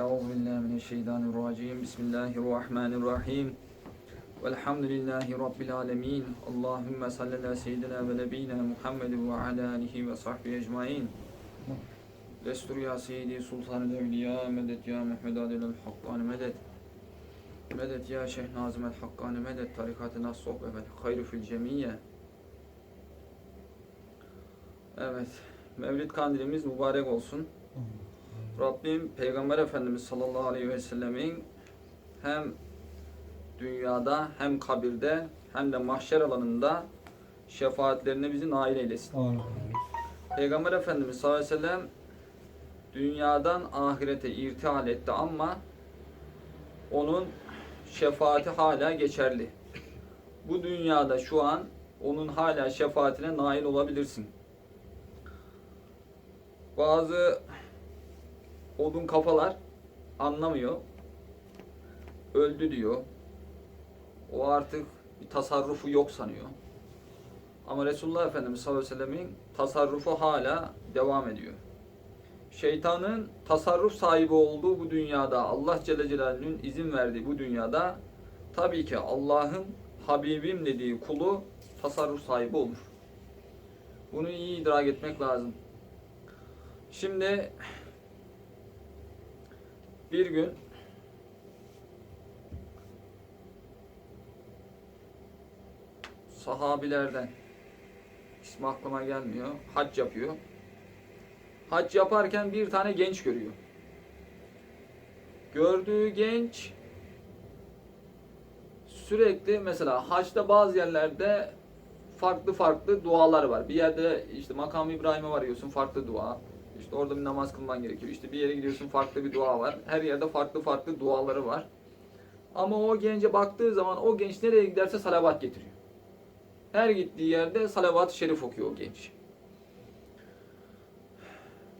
Euzu billahi mineşşeytanirracim. Bismillahirrahmanirrahim. Velhamdülillahi rabbil alamin. Allahumme salli ala seyyidina ve nebiyina Muhammed ve ala alihi ve sahbihi ecmaîn. Destur ya seyyidi evliya medet ya Muhammed adil hakkani medet. Medet ya Şeyh Nazım el Hakkani medet tarikatı nas sohbet hayru fil cemiye. Evet. Mevlid kandilimiz mübarek olsun. Rabbim Peygamber Efendimiz sallallahu aleyhi ve sellemin hem dünyada hem kabirde hem de mahşer alanında şefaatlerine bizi nail eylesin. Amin. Peygamber Efendimiz sallallahu aleyhi ve sellem dünyadan ahirete irtihal etti ama onun şefaati hala geçerli. Bu dünyada şu an onun hala şefaatine nail olabilirsin. Bazı odun kafalar anlamıyor. Öldü diyor. O artık bir tasarrufu yok sanıyor. Ama Resulullah Efendimiz sallallahu aleyhi ve sellemin tasarrufu hala devam ediyor. Şeytanın tasarruf sahibi olduğu bu dünyada, Allah Celle Celaluhu'nun izin verdiği bu dünyada tabii ki Allah'ın Habibim dediği kulu tasarruf sahibi olur. Bunu iyi idrak etmek lazım. Şimdi bir gün sahabilerden ismi aklıma gelmiyor. Hac yapıyor. Hac yaparken bir tane genç görüyor. Gördüğü genç sürekli mesela haçta bazı yerlerde farklı farklı dualar var. Bir yerde işte makam İbrahim'e varıyorsun farklı dua. İşte orada bir namaz kılman gerekiyor. İşte bir yere gidiyorsun farklı bir dua var. Her yerde farklı farklı duaları var. Ama o gence baktığı zaman o genç nereye giderse salavat getiriyor. Her gittiği yerde salavat-ı şerif okuyor o genç.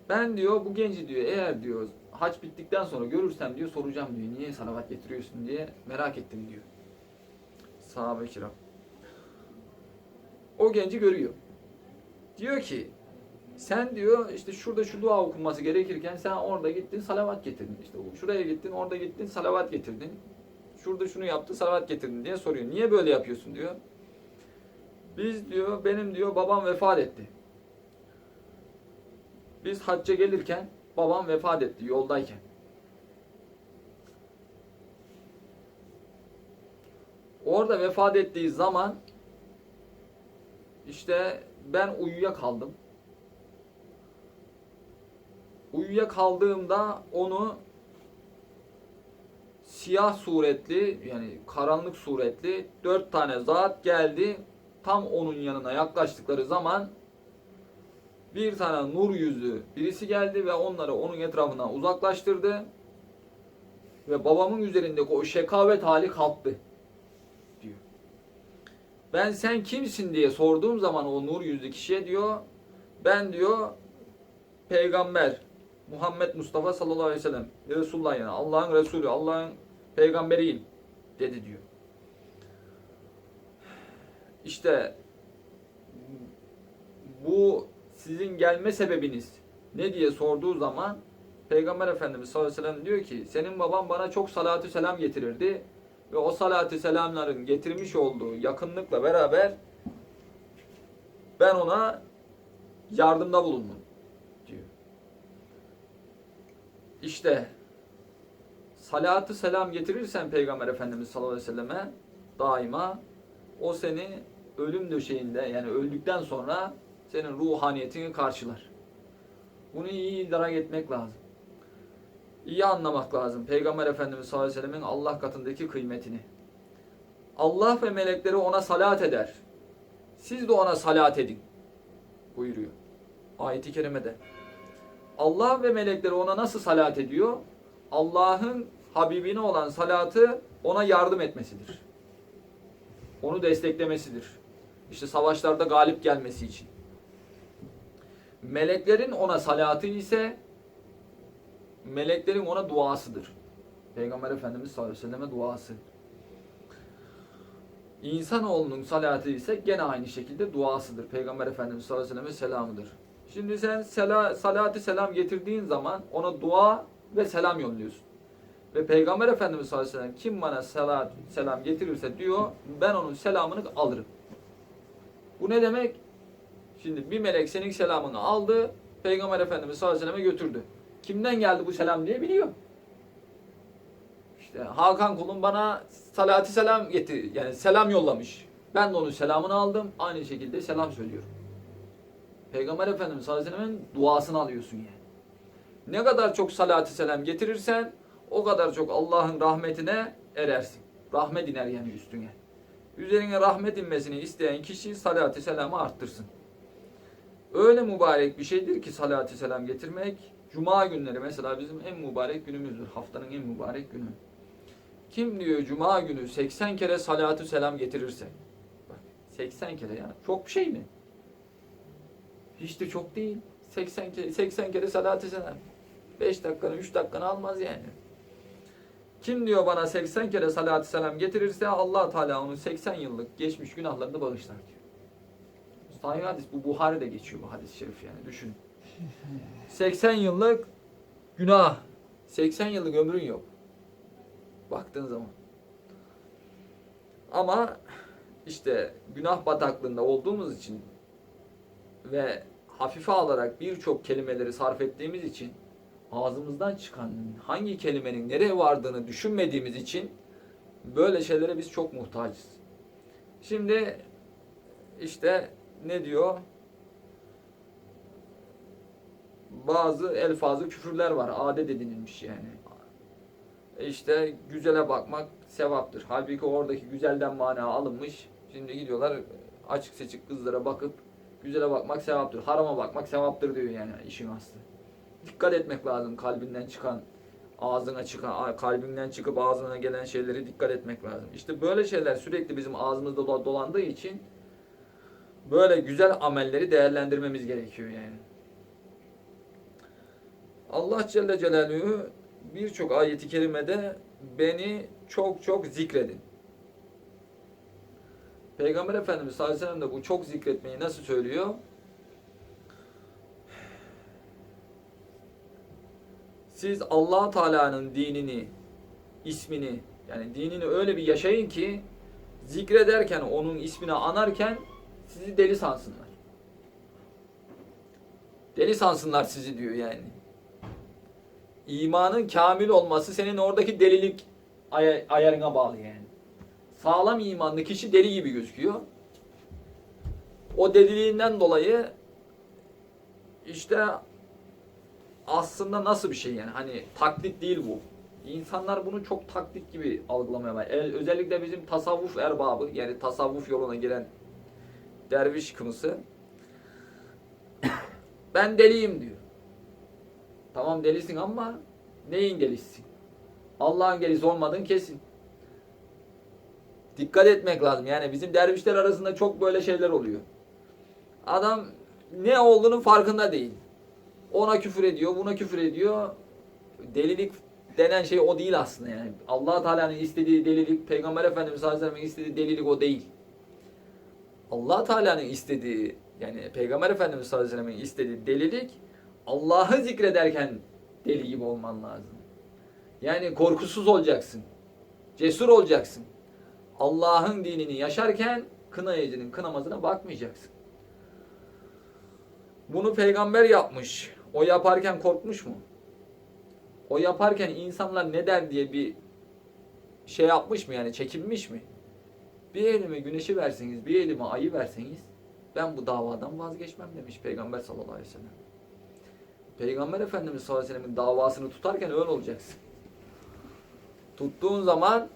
Ben diyor bu genci diyor eğer diyor haç bittikten sonra görürsem diyor soracağım diyor. Niye salavat getiriyorsun diye merak ettim diyor. Sahabe-i kiram. O genci görüyor. Diyor ki sen diyor işte şurada şu dua okunması gerekirken sen orada gittin salavat getirdin. İşte şuraya gittin orada gittin salavat getirdin. Şurada şunu yaptın salavat getirdin diye soruyor. Niye böyle yapıyorsun diyor. Biz diyor benim diyor babam vefat etti. Biz hacca gelirken babam vefat etti yoldayken. Orada vefat ettiği zaman işte ben uyuyakaldım. Uyuyakaldığımda onu siyah suretli yani karanlık suretli dört tane zat geldi. Tam onun yanına yaklaştıkları zaman bir tane nur yüzlü birisi geldi ve onları onun etrafından uzaklaştırdı. Ve babamın üzerindeki o şekavet hali kalktı. Diyor. Ben sen kimsin diye sorduğum zaman o nur yüzlü kişiye diyor ben diyor peygamber Muhammed Mustafa sallallahu aleyhi ve sellem. Resulullah yani Allah'ın Resulü Allah'ın peygamberiyim dedi diyor. İşte bu sizin gelme sebebiniz. Ne diye sorduğu zaman Peygamber Efendimiz sallallahu aleyhi ve sellem diyor ki senin baban bana çok salatü selam getirirdi ve o salatü selamların getirmiş olduğu yakınlıkla beraber ben ona yardımda bulundum diyor. İşte salatü selam getirirsen Peygamber Efendimiz sallallahu aleyhi ve selleme daima o seni ölüm döşeğinde yani öldükten sonra senin ruhaniyetini karşılar. Bunu iyi idrak etmek lazım. İyi anlamak lazım. Peygamber Efendimiz sallallahu aleyhi ve sellemin Allah katındaki kıymetini. Allah ve melekleri ona salat eder. Siz de ona salat edin. Buyuruyor. Ayet-i kerimede. Allah ve melekleri ona nasıl salat ediyor? Allah'ın Habibine olan salatı ona yardım etmesidir. Onu desteklemesidir. İşte savaşlarda galip gelmesi için. Meleklerin ona salatı ise meleklerin ona duasıdır. Peygamber Efendimiz sallallahu aleyhi ve selleme duası. İnsanoğlunun salatı ise gene aynı şekilde duasıdır. Peygamber Efendimiz sallallahu aleyhi ve selleme selamıdır. Şimdi sen sela, salatı selam getirdiğin zaman ona dua ve selam yolluyorsun. Ve Peygamber Efendimiz sallallahu aleyhi ve sellem kim bana salat, selam getirirse diyor ben onun selamını alırım. Bu ne demek? Şimdi bir melek senin selamını aldı, Peygamber Efendimiz sallallahu aleyhi ve selleme götürdü. Kimden geldi bu selam diye biliyor. İşte Hakan kulum bana salati selam getir, yani selam yollamış. Ben de onun selamını aldım, aynı şekilde selam söylüyorum. Peygamber Efendimiz sallallahu aleyhi ve sellem'in duasını alıyorsun yani. Ne kadar çok salati selam getirirsen o kadar çok Allah'ın rahmetine erersin. Rahmet iner yani üstüne. Üzerine rahmet inmesini isteyen kişi salati selamı arttırsın. Öyle mübarek bir şeydir ki salati selam getirmek. Cuma günleri mesela bizim en mübarek günümüzdür. Haftanın en mübarek günü. Kim diyor cuma günü 80 kere salatü selam getirirse. Bak 80 kere ya. Çok bir şey mi? Hiç de çok değil. 80 kere, 80 kere salatü selam. 5 dakikanı 3 dakikanı almaz yani. Kim diyor bana 80 kere salatü selam getirirse allah Teala onun 80 yıllık geçmiş günahlarını bağışlar diyor. Sahih hadis bu Buhari'de geçiyor bu hadis-i şerif yani düşün. 80 yıllık günah. 80 yıllık ömrün yok. Baktığın zaman. Ama işte günah bataklığında olduğumuz için ve hafife alarak birçok kelimeleri sarf ettiğimiz için ağzımızdan çıkan hangi kelimenin nereye vardığını düşünmediğimiz için böyle şeylere biz çok muhtacız. Şimdi işte ne diyor? Bazı elfazı küfürler var. Adet edinilmiş yani. İşte güzele bakmak sevaptır. Halbuki oradaki güzelden mana alınmış. Şimdi gidiyorlar açık seçik kızlara bakıp güzele bakmak sevaptır. Harama bakmak sevaptır diyor yani işin aslı. Dikkat etmek lazım kalbinden çıkan ağzına çıkan kalbinden çıkıp ağzına gelen şeyleri dikkat etmek lazım. İşte böyle şeyler sürekli bizim ağzımızda dola- dolandığı için böyle güzel amelleri değerlendirmemiz gerekiyor yani. Allah Celle Celaluhu birçok ayeti kerimede beni çok çok zikredin. Peygamber Efendimiz sallallahu aleyhi ve sellem de bu çok zikretmeyi nasıl söylüyor? Siz Allah Teala'nın dinini, ismini yani dinini öyle bir yaşayın ki zikrederken onun ismini anarken sizi deli sansınlar. Deli sansınlar sizi diyor yani. İmanın kamil olması senin oradaki delilik ay- ayarına bağlı yani. Sağlam imanlı kişi deli gibi gözüküyor. O deliliğinden dolayı işte aslında nasıl bir şey yani hani taklit değil bu. İnsanlar bunu çok taklit gibi algılamaya başlıyor. Özellikle bizim tasavvuf erbabı yani tasavvuf yoluna giren derviş kımısı ben deliyim diyor. Tamam delisin ama neyin delisisin? Allah'ın delisi olmadığın kesin. Dikkat etmek lazım. Yani bizim dervişler arasında çok böyle şeyler oluyor. Adam ne olduğunun farkında değil. Ona küfür ediyor, buna küfür ediyor. Delilik denen şey o değil aslında yani. Allah Teala'nın istediği delilik, Peygamber Efendimiz sallallahu aleyhi ve sellem'in istediği delilik o değil. Allah Teala'nın istediği yani Peygamber Efendimiz sallallahu aleyhi ve sellem'in istediği delilik Allah'ı zikrederken deli gibi olman lazım. Yani korkusuz olacaksın. Cesur olacaksın. Allah'ın dinini yaşarken kınayıcının kınamasına bakmayacaksın. Bunu peygamber yapmış. O yaparken korkmuş mu? O yaparken insanlar ne der diye bir şey yapmış mı yani çekinmiş mi? Bir elime güneşi verseniz, bir elime ayı verseniz ben bu davadan vazgeçmem demiş Peygamber sallallahu aleyhi ve sellem. Peygamber Efendimiz sallallahu aleyhi ve sellem'in davasını tutarken öyle olacaksın. Tuttuğun zaman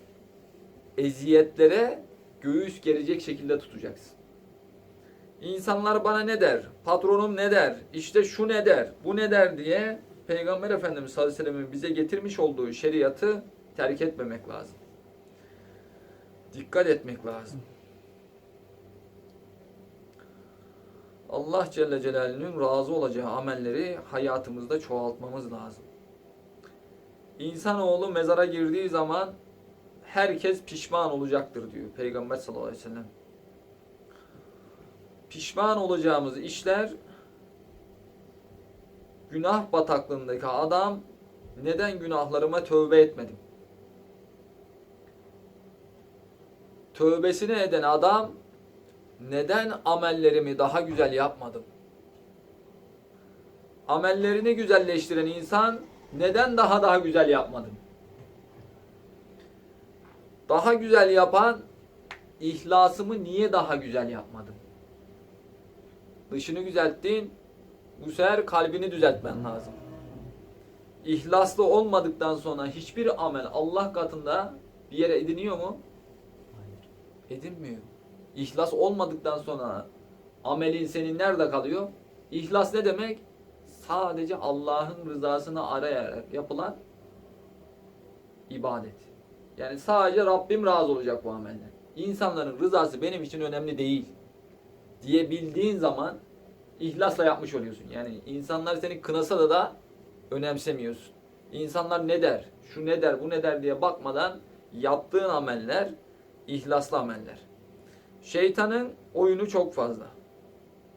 eziyetlere göğüs gelecek şekilde tutacaksın. İnsanlar bana ne der? Patronum ne der? İşte şu ne der? Bu ne der diye Peygamber Efendimiz sallallahu aleyhi ve sellem'in bize getirmiş olduğu şeriatı terk etmemek lazım. Dikkat etmek lazım. Allah Celle Celaluhu'nun razı olacağı amelleri hayatımızda çoğaltmamız lazım. İnsanoğlu mezara girdiği zaman herkes pişman olacaktır diyor Peygamber sallallahu aleyhi ve sellem. Pişman olacağımız işler günah bataklığındaki adam neden günahlarıma tövbe etmedim? Tövbesini eden adam neden amellerimi daha güzel yapmadım? Amellerini güzelleştiren insan neden daha daha güzel yapmadım? Daha güzel yapan ihlasımı niye daha güzel yapmadım? Dışını güzelttin, bu sefer kalbini düzeltmen lazım. İhlaslı olmadıktan sonra hiçbir amel Allah katında bir yere ediniyor mu? Edinmiyor. İhlas olmadıktan sonra amelin senin nerede kalıyor? İhlas ne demek? Sadece Allah'ın rızasını arayarak yapılan ibadet. Yani sadece Rabbim razı olacak bu amelden. İnsanların rızası benim için önemli değil diyebildiğin zaman ihlasla yapmış oluyorsun. Yani insanlar seni kınasa da da önemsemiyorsun. İnsanlar ne der, şu ne der, bu ne der diye bakmadan yaptığın ameller ihlaslı ameller. Şeytanın oyunu çok fazla.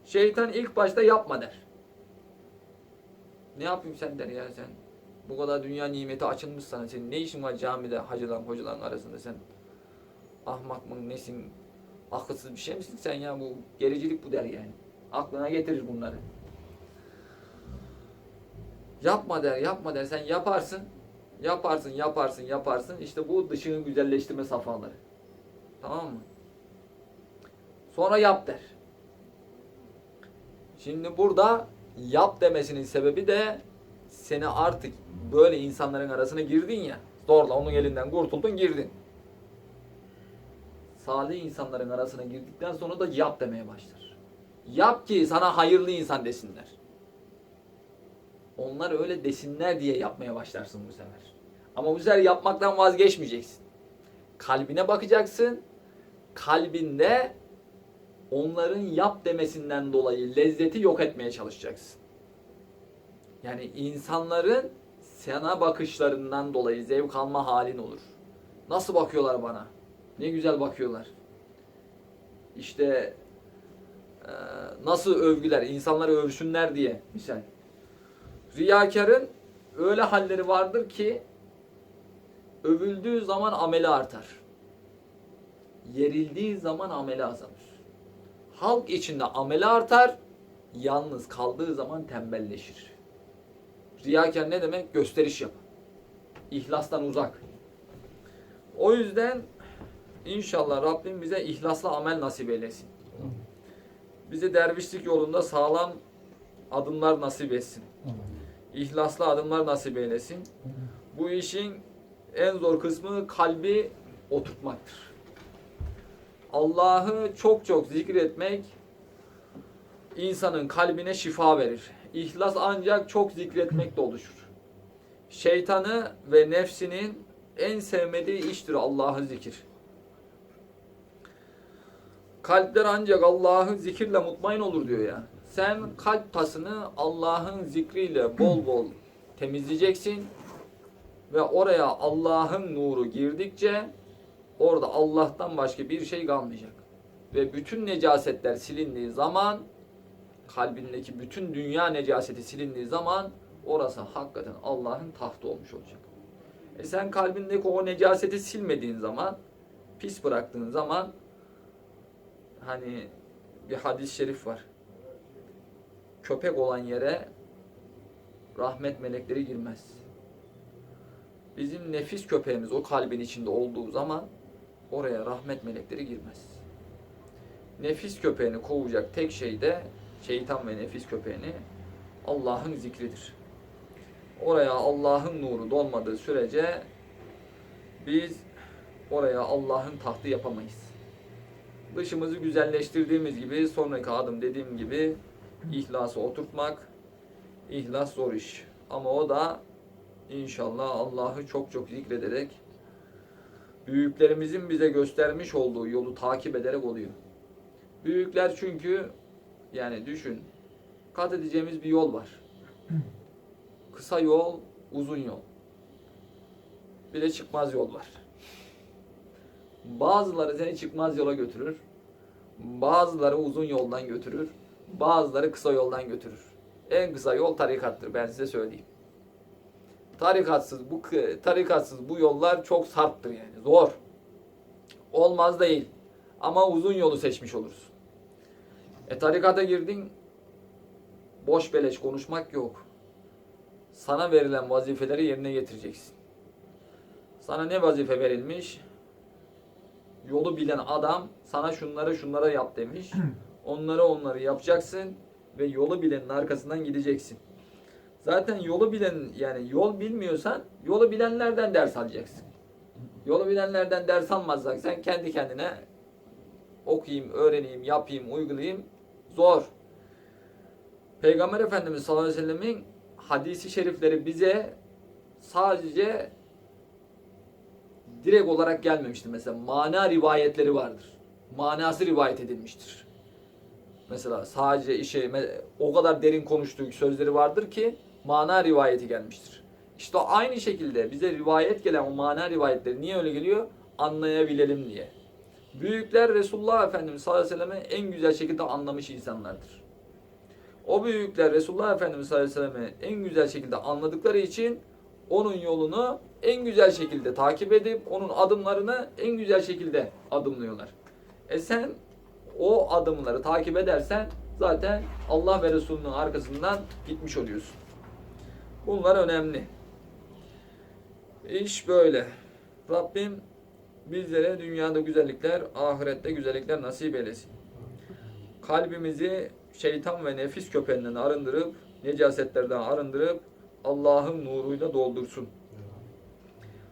Şeytan ilk başta yapma der. Ne yapayım sen der ya sen. Bu kadar dünya nimeti açılmış sana. Senin ne işin var camide hacılan hocaların arasında sen? Ahmak mı nesin? Akılsız bir şey misin sen ya? Bu gericilik bu der yani. Aklına getirir bunları. Yapma der, yapma der. Sen yaparsın. Yaparsın, yaparsın, yaparsın. İşte bu dışını güzelleştirme safhaları. Tamam mı? Sonra yap der. Şimdi burada yap demesinin sebebi de seni artık böyle insanların arasına girdin ya. Zorla onun elinden kurtuldun girdin. Salih insanların arasına girdikten sonra da yap demeye başlar. Yap ki sana hayırlı insan desinler. Onlar öyle desinler diye yapmaya başlarsın bu sefer. Ama bu sefer yapmaktan vazgeçmeyeceksin. Kalbine bakacaksın. Kalbinde onların yap demesinden dolayı lezzeti yok etmeye çalışacaksın. Yani insanların sana bakışlarından dolayı zevk alma halin olur. Nasıl bakıyorlar bana? Ne güzel bakıyorlar. İşte e, nasıl övgüler, insanları övsünler diye misal. Riyakarın öyle halleri vardır ki övüldüğü zaman ameli artar. Yerildiği zaman ameli azalır. Halk içinde ameli artar, yalnız kaldığı zaman tembelleşir. Riyakar ne demek? Gösteriş yap. İhlastan uzak. O yüzden inşallah Rabbim bize ihlaslı amel nasip eylesin. Bize dervişlik yolunda sağlam adımlar nasip etsin. İhlaslı adımlar nasip eylesin. Bu işin en zor kısmı kalbi oturtmaktır. Allah'ı çok çok zikretmek insanın kalbine şifa verir. İhlas ancak çok zikretmekle oluşur. Şeytanı ve nefsinin en sevmediği iştir Allah'ı zikir. Kalpler ancak Allah'ı zikirle mutmain olur diyor ya. Sen kalp tasını Allah'ın zikriyle bol bol temizleyeceksin ve oraya Allah'ın nuru girdikçe orada Allah'tan başka bir şey kalmayacak. Ve bütün necasetler silindiği zaman kalbindeki bütün dünya necaseti silindiği zaman orası hakikaten Allah'ın tahtı olmuş olacak. E sen kalbindeki o necaseti silmediğin zaman, pis bıraktığın zaman hani bir hadis-i şerif var. Köpek olan yere rahmet melekleri girmez. Bizim nefis köpeğimiz o kalbin içinde olduğu zaman oraya rahmet melekleri girmez. Nefis köpeğini kovacak tek şey de şeytan ve nefis köpeğini Allah'ın zikridir. Oraya Allah'ın nuru dolmadığı sürece biz oraya Allah'ın tahtı yapamayız. Dışımızı güzelleştirdiğimiz gibi sonraki adım dediğim gibi ihlası oturtmak. İhlas zor iş. Ama o da inşallah Allah'ı çok çok zikrederek büyüklerimizin bize göstermiş olduğu yolu takip ederek oluyor. Büyükler çünkü yani düşün kat edeceğimiz bir yol var. Kısa yol, uzun yol. Bir de çıkmaz yol var. Bazıları seni çıkmaz yola götürür. Bazıları uzun yoldan götürür. Bazıları kısa yoldan götürür. En kısa yol tarikattır ben size söyleyeyim. tarikatsız bu tarikatsız bu yollar çok sarptır yani. Zor. Olmaz değil. Ama uzun yolu seçmiş olursun. E tarikata girdin boş beleş konuşmak yok. Sana verilen vazifeleri yerine getireceksin. Sana ne vazife verilmiş? Yolu bilen adam sana şunları şunlara yap demiş. Onları onları yapacaksın ve yolu bilenin arkasından gideceksin. Zaten yolu bilen yani yol bilmiyorsan yolu bilenlerden ders alacaksın. Yolu bilenlerden ders almazsan sen kendi kendine okuyayım, öğreneyim, yapayım, uygulayayım zor. Peygamber Efendimiz sallallahu aleyhi ve sellemin hadisi şerifleri bize sadece direkt olarak gelmemiştir. Mesela mana rivayetleri vardır. Manası rivayet edilmiştir. Mesela sadece işe o kadar derin konuştuğu sözleri vardır ki mana rivayeti gelmiştir. İşte aynı şekilde bize rivayet gelen o mana rivayetleri niye öyle geliyor? Anlayabilelim diye. Büyükler Resulullah Efendimiz sallallahu aleyhi ve sellem'i en güzel şekilde anlamış insanlardır. O büyükler Resulullah Efendimiz sallallahu aleyhi ve sellem'i en güzel şekilde anladıkları için onun yolunu en güzel şekilde takip edip onun adımlarını en güzel şekilde adımlıyorlar. E sen o adımları takip edersen zaten Allah ve Resulünün arkasından gitmiş oluyorsun. Bunlar önemli. İş böyle. Rabbim bizlere dünyada güzellikler, ahirette güzellikler nasip eylesin. Kalbimizi şeytan ve nefis köpeninden arındırıp, necasetlerden arındırıp Allah'ın nuruyla doldursun.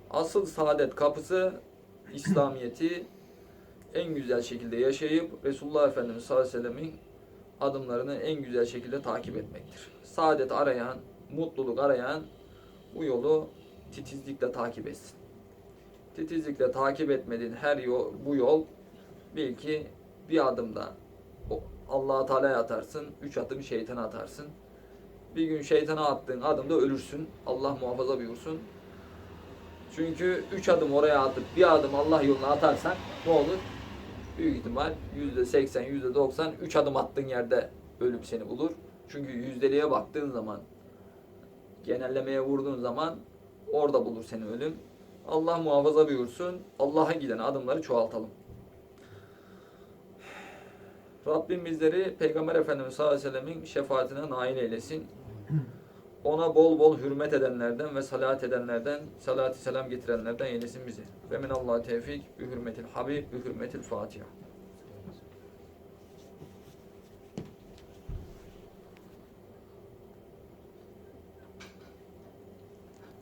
Asıl saadet kapısı İslamiyeti en güzel şekilde yaşayıp Resulullah Efendimiz sallallahu aleyhi ve sellemin adımlarını en güzel şekilde takip etmektir. Saadet arayan, mutluluk arayan bu yolu titizlikle takip etsin. Titizlikle takip etmediğin her yol, bu yol bil ki bir adımda Allah-u Teala'ya atarsın, üç adım şeytana atarsın. Bir gün şeytana attığın adımda ölürsün. Allah muhafaza buyursun. Çünkü üç adım oraya atıp bir adım Allah yoluna atarsan ne olur? Büyük ihtimal yüzde seksen, yüzde doksan üç adım attığın yerde ölüm seni bulur. Çünkü yüzdeliğe baktığın zaman, genellemeye vurduğun zaman orada bulur seni ölüm. Allah muhafaza buyursun. Allah'a giden adımları çoğaltalım. Rabbim bizleri Peygamber Efendimiz sallallahu aleyhi ve sellemin şefaatine nail eylesin. Ona bol bol hürmet edenlerden ve salat edenlerden, salat selam getirenlerden eylesin bizi. Ve min Allah tevfik, bi hürmetil habib, bi hürmetil fatiha.